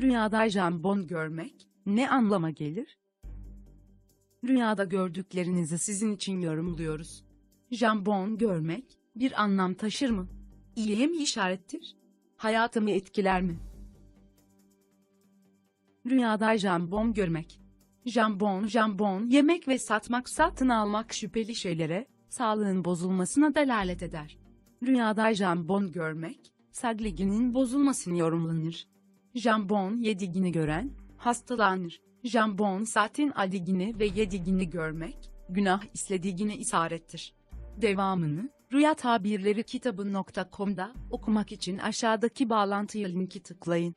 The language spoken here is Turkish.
Rüyada jambon görmek ne anlama gelir? Rüyada gördüklerinizi sizin için yorumluyoruz. Jambon görmek bir anlam taşır mı? İyiye mi işarettir? Hayatımı etkiler mi? Rüyada jambon görmek. Jambon, jambon yemek ve satmak, satın almak şüpheli şeylere, sağlığın bozulmasına delalet eder. Rüyada jambon görmek, sagliginin bozulmasını yorumlanır. Jambon yedigini gören, hastalanır. Jambon satin adigini ve yedigini görmek, günah istediğine isarettir. Devamını, Rüya Tabirleri kitabı.com'da okumak için aşağıdaki bağlantıya linki tıklayın.